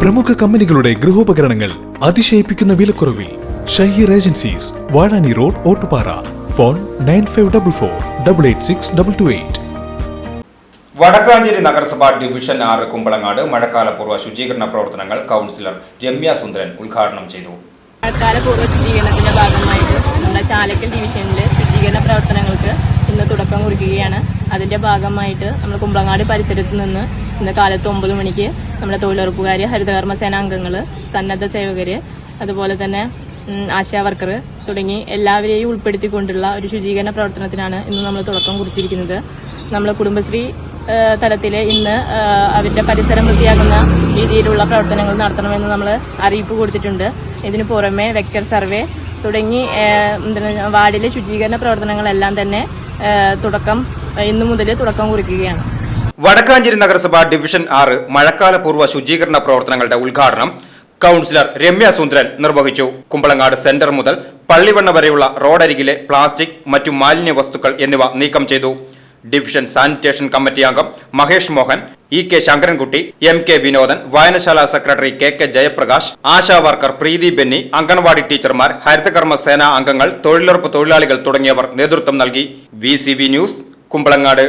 പ്രമുഖ കമ്പനികളുടെ ഗൃഹോപകരണങ്ങൾ അതിശയിപ്പിക്കുന്ന വിലക്കുറവിൽ Shaheer agencies Vazhani road Ottupara. Phone nine five double four double eight six double two eight. Vadakkanchery നഗരസഭാ ഡിവിഷൻ ആറ് കുമ്പളങ്ങാട് മഴക്കാലപൂർവ ശുചീകരണ പ്രവർത്തനങ്ങൾ കൗൺസിലർ രമ്യ സുന്ദരൻ ഉദ്ഘാടനം ചെയ്തു. മഴക്കാലപൂർവ ശുചീകരണത്തിന്റെ ഭാഗമായിട്ട് നമ്മുടെ ചാലക്കൽ ഡിവിഷനിലെ ശുചീകരണ പ്രവർത്തനങ്ങൾക്ക് ഇന്ന് തുടക്കം കുറിക്കുകയാണ്. അതിന്റെ ഭാഗമായിട്ട് നമ്മൾ കുമ്പളങ്ങാട് പരിസരത്ത് നിന്ന് ഇന്ന് കാലത്ത് ഒമ്പത് മണിക്ക് നമ്മുടെ തൊഴിലുറപ്പുകാര് ഹരിതകർമ്മസേന അംഗങ്ങൾ സന്നദ്ധ സേവകര് അതുപോലെ തന്നെ ആശാ വർക്കർ തുടങ്ങി എല്ലാവരെയും ഉൾപ്പെടുത്തിക്കൊണ്ടുള്ള ഒരു ശുചീകരണ പ്രവർത്തനത്തിനാണ് ഇന്ന് നമ്മൾ തുടക്കം കുറിച്ചിരിക്കുന്നത്. നമ്മൾ കുടുംബശ്രീ തലത്തിൽ ഇന്ന് അവരുടെ പരിസരം വൃത്തിയാക്കുന്ന രീതിയിലുള്ള പ്രവർത്തനങ്ങൾ നടത്തണമെന്ന് നമ്മൾ അറിയിപ്പ് കൊടുത്തിട്ടുണ്ട്. ഇതിനു പുറമെ വെക്ടർ സർവേ തുടങ്ങി വാർഡിലെ ശുചീകരണ പ്രവർത്തനങ്ങളെല്ലാം തന്നെ തുടക്കം ഇന്നു മുതൽ തുടക്കം കുറിക്കുകയാണ്. വടക്കാഞ്ചേരി നഗരസഭ ഡിവിഷൻ ആറ് മഴക്കാലപൂർവ ശുചീകരണ പ്രവർത്തനങ്ങളുടെ ഉദ്ഘാടനം കൌൺസിലർ രമ്യ സുന്ദരൻ നിർവഹിച്ചു. കുമ്പളങ്ങാട് സെന്റർ മുതൽ പള്ളിവണ്ണ വരെയുള്ള റോഡരികിലെ പ്ലാസ്റ്റിക് മറ്റു മാലിന്യ വസ്തുക്കൾ എന്നിവ നീക്കം ചെയ്തു. ഡിവിഷൻ സാനിറ്റേഷൻ കമ്മിറ്റി അംഗം Mahesh Mohan E K Sankarankutty M K Vinodan വായനശാല secretary K K Jayaprakash Asha worker Preethi Benny anganwadi ടീച്ചർമാർ ഹരിതകർമ്മ സേനാ അംഗങ്ങൾ തൊഴിലുറപ്പ് തൊഴിലാളികൾ തുടങ്ങിയവർ നേതൃത്വം നൽകി. V news Kumbalangad.